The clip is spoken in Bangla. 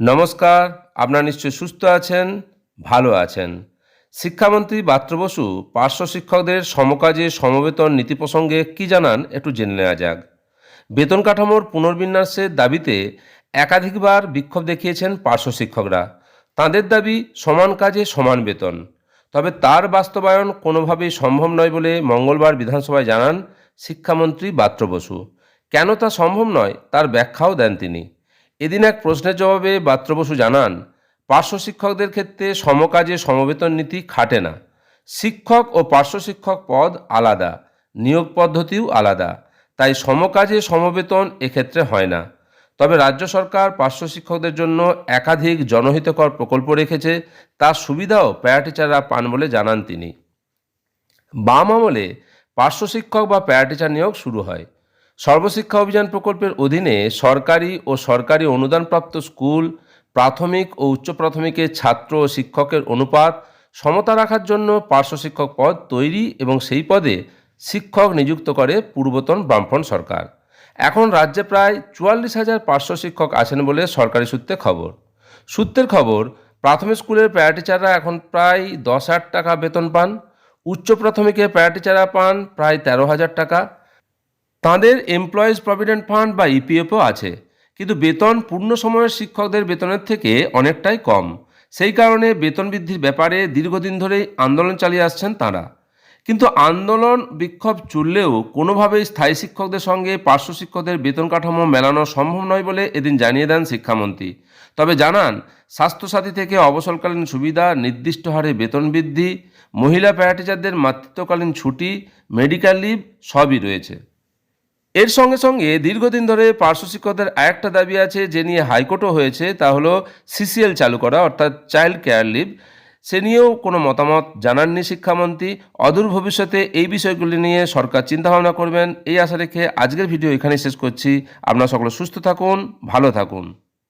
নমস্কার, আপনারা নিশ্চয়ই সুস্থ আছেন, ভালো আছেন। শিক্ষামন্ত্রী বাত্র বসু পার্শ্ব শিক্ষকদের সমকাজে সমবেতন নীতি প্রসঙ্গে কী জানান একটু জেনে নেওয়া যাক। বেতন কাঠামোর পুনর্বিন্যাসের দাবিতে একাধিকবার বিক্ষোভ দেখিয়েছেন পার্শ্ব শিক্ষকরা। তাঁদের দাবি, সমান কাজে সমান বেতন। তবে তার বাস্তবায়ন কোনোভাবেই সম্ভব নয় বলে মঙ্গলবার বিধানসভায় জানান শিক্ষামন্ত্রী বাত্র বসু। কেন তা সম্ভব নয়, তার ব্যাখ্যাও দেন তিনি। এদিন এক প্রশ্নের জবাবে বাত্র বসু জানান, পার্শ্ব শিক্ষকদের ক্ষেত্রে সমকাজে সমবেতন নীতি খাটে না। শিক্ষক ও পার্শ্ব শিক্ষক পদ আলাদা, নিয়োগ পদ্ধতিও আলাদা, তাই সমকাজে সমবেতন এক্ষেত্রে হয় না। তবে রাজ্য সরকার পার্শ্ব শিক্ষকদের জন্য একাধিক জনহিতকর প্রকল্প রেখেছে, তার সুবিধাও প্যারাটিচাররা পান বলে জানান তিনি। বাম আমলে পার্শ্ব শিক্ষক বা প্যারাটিচার নিয়োগ শুরু হয়। সর্বশিক্ষা অভিযান প্রকল্পের অধীনে সরকারি ও সরকারি অনুদানপ্রাপ্ত স্কুল, প্রাথমিক ও উচ্চ প্রাথমিকের ছাত্র ও শিক্ষকের অনুপাত, সমতা রাখার জন্য পার্শ্ব শিক্ষক পদ তৈরি এবং সেই পদে শিক্ষক নিযুক্ত করে পূর্বতন বামফ্রন্ট সরকার। এখন রাজ্যে প্রায় চুয়াল্লিশ হাজার পার্শ্ব শিক্ষক আছেন বলে সরকারি সূত্রে খবর। সূত্রের খবর, প্রাথমিক স্কুলের প্যারা টিচাররা এখন প্রায় দশ হাজার টাকা বেতন পান, উচ্চ প্রাথমিকে প্যারা টিচাররা পান প্রায় তেরো হাজার টাকা তাঁদের এমপ্লয়িজ প্রভিডেন্ট ফান্ড বা ইপিএফও আছে, কিন্তু বেতন পূর্ণ সময়ের শিক্ষকদের বেতনের থেকে অনেকটাই কম। সেই কারণে বেতন বৃদ্ধির ব্যাপারে দীর্ঘদিন ধরেই আন্দোলন চালিয়ে আসছেন তাঁরা। কিন্তু আন্দোলন বিক্ষোভ চললেও কোনোভাবেই স্থায়ী শিক্ষকদের সঙ্গে পার্শ্ব শিক্ষকদের বেতন কাঠামো মেলানো সম্ভব নয় বলে এদিন জানিয়ে দেন শিক্ষামন্ত্রী। তবে জানান, স্বাস্থ্যসাথী থেকে অবসরকালীন সুবিধা, নির্দিষ্ট হারে বেতন বৃদ্ধি, মহিলা প্যারাটিচারদের মাতৃত্বকালীন ছুটি, মেডিকেল লিভ সবই রয়েছে। এর সঙ্গে সঙ্গে দীর্ঘদিন ধরে পার্শ্ব শিক্ষকদের আরেকটা দাবি আছে যে নিয়ে হাইকোর্টও হয়েছে, তা হলো সিসিএল চালু করা, অর্থাৎ চাইল্ড কেয়ার লিভ। সে নিয়েও কোনো মতামত জানাননি শিক্ষামন্ত্রী। অদূর ভবিষ্যতে এই বিষয়গুলি নিয়ে সরকার চিন্তাভাবনা করবেন, এই আশা রেখে আজকের ভিডিও এখানেই শেষ করছি। আপনারা সকলে সুস্থ থাকুন, ভালো থাকুন।